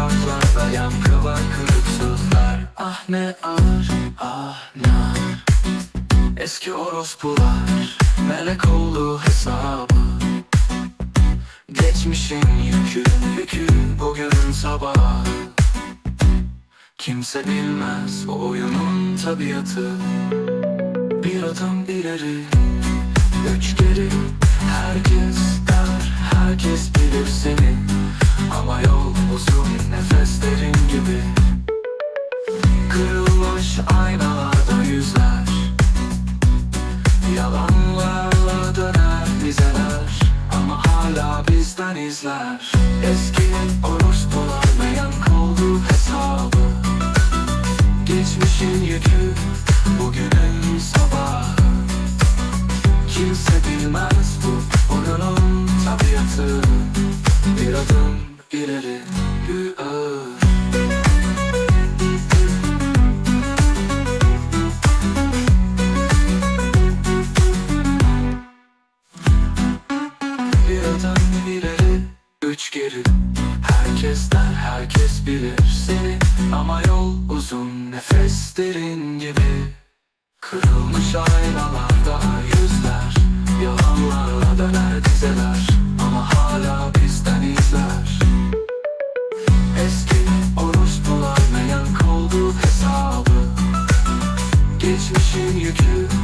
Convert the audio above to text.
sokaklarda yan kaba kırık sözler. Ah ne ağır, ah nar Eski orospular Melek oldu hesabı. Geçmişin yükü, yükü Bugünün sabahı. Kimse bilmez o oyunun tabiatı. Bir adım ileri, üç geri. Herkes der, herkes bilir seni. Hala bizden izler. Eski orospular yankı oldu hesabı. Geçmişin yükü Bugünün sabahı. Kimse bilmez bu oyunun tabiatı. Bir adım ileri üç geri. Herkes der, herkes bilir seni. Ama yol uzun, nefes derin gibi. Kırılmış aynalarda yüzler Yalanlarla döner dizeler. Ama hala bizden izler. Eski orospular ne yank oldu hesabı? Geçmişin yükü